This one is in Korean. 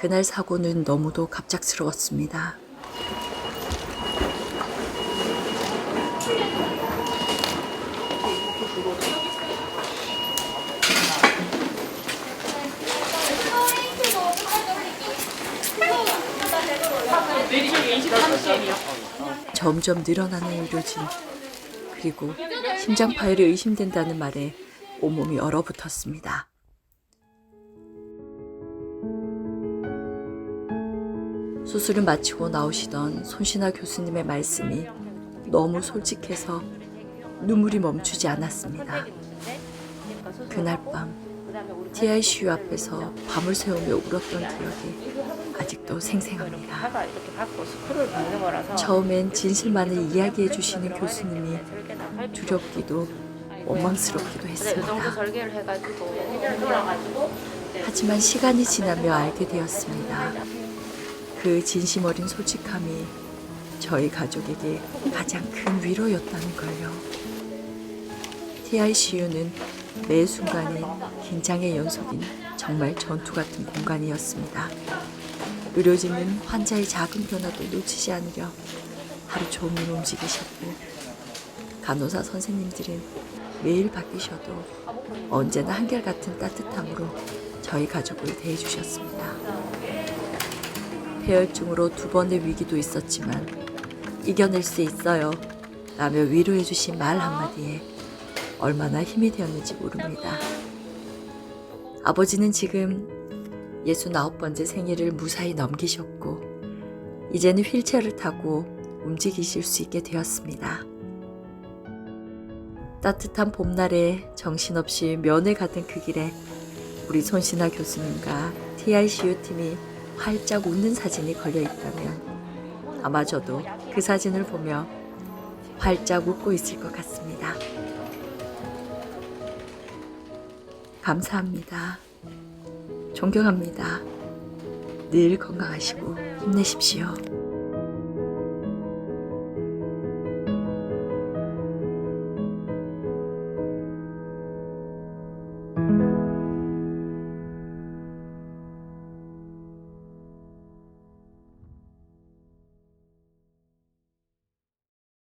그날 사고는 너무도 갑작스러웠습니다. 점점 늘어나는 의료진 그리고 심장 파열이 의심된다는 말에 온몸이 얼어붙었습니다. 수술을 마치고 나오시던 손신아 교수님의 말씀이 너무 솔직해서 눈물이 멈추지 않았습니다. 그날 밤 TICU 앞에서 밤을 새우며 울었던 기억이 아직도 생생합니다. 처음엔 진실만을 이야기해 주시는 교수님이 두렵기도 원망스럽기도 했습니다. 하지만 시간이 지나며 알게 되었습니다. 그 진심 어린 솔직함이 저희 가족에게 가장 큰 위로였다는 걸요. TICU는 매 순간이 긴장의 연속인 정말 전투 같은 공간이었습니다. 의료진은 환자의 작은 변화도 놓치지 않으려 하루 종일 움직이셨고 간호사 선생님들은 매일 바뀌셔도 언제나 한결같은 따뜻함으로 저희 가족을 대해주셨습니다. 폐혈증으로 두 번의 위기도 있었지만 이겨낼 수 있어요. 라며 위로해 주신 말 한마디에 얼마나 힘이 되었는지 모릅니다. 아버지는 지금 69 번째 생일을 무사히 넘기셨고 이제는 휠체어를 타고 움직이실 수 있게 되었습니다. 따뜻한 봄날에 정신없이 면회 가던 그 길에 우리 손신아 교수님과 TICU 팀이 활짝 웃는 사진이 걸려 있다면 아마 저도 그 사진을 보며 활짝 웃고 있을 것 같습니다. 감사합니다. 존경합니다. 늘 건강하시고 힘내십시오.